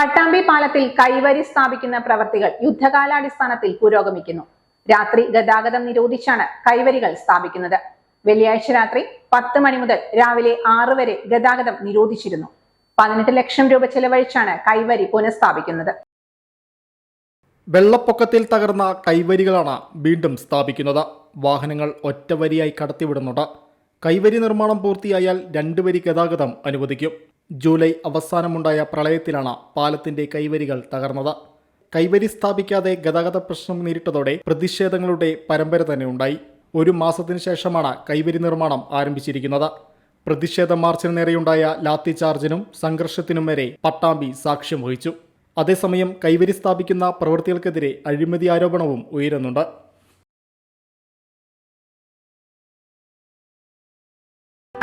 പട്ടാമ്പി പാലത്തിൽ കൈവരി സ്ഥാപിക്കുന്ന പ്രവർത്തികൾ യുദ്ധകാലാടിസ്ഥാനത്തിൽ പുരോഗമിക്കുന്നു. രാത്രി ഗതാഗതം നിരോധിച്ചാണ് കൈവരികൾ സ്ഥാപിക്കുന്നത്. വെള്ളിയാഴ്ച രാത്രി പത്ത് മണി മുതൽ രാവിലെ ആറ് വരെ ഗതാഗതം നിരോധിച്ചിരുന്നു. പതിനെട്ട് ലക്ഷം രൂപ ചെലവഴിച്ചാണ് കൈവരി പുനഃസ്ഥാപിക്കുന്നത്. വെള്ളപ്പൊക്കത്തിൽ തകർന്ന കൈവരികളാണ് വീണ്ടും സ്ഥാപിക്കുന്നത്. വാഹനങ്ങൾ ഒറ്റവരിയായി കടത്തിവിടുന്നുണ്ട്. കൈവരി നിർമ്മാണം പൂർത്തിയായാൽ രണ്ടുവരി ഗതാഗതം അനുവദിക്കും. ജൂലൈ അവസാനമുണ്ടായ പ്രളയത്തിലാണ് പാലത്തിന്റെ കൈവരികൾ തകർന്നത്. കൈവരി സ്ഥാപിക്കാതെ ഗതാഗത പ്രശ്നം നേരിട്ടതോടെ പ്രതിഷേധങ്ങളുടെ പരമ്പര തന്നെ ഉണ്ടായി. ഒരു മാസത്തിനു ശേഷമാണ് കൈവരി നിർമ്മാണം ആരംഭിച്ചിരിക്കുന്നത്. പ്രതിഷേധ മാർച്ചിന് നേരെയുണ്ടായ ലാത്തി ചാർജിനും സംഘർഷത്തിനും വരെ പട്ടാമ്പി സാക്ഷ്യം വഹിച്ചു. അതേസമയം കൈവരി സ്ഥാപിക്കുന്ന പ്രവൃത്തികൾക്കെതിരെ അഴിമതി ആരോപണവും ഉയരുന്നുണ്ട്.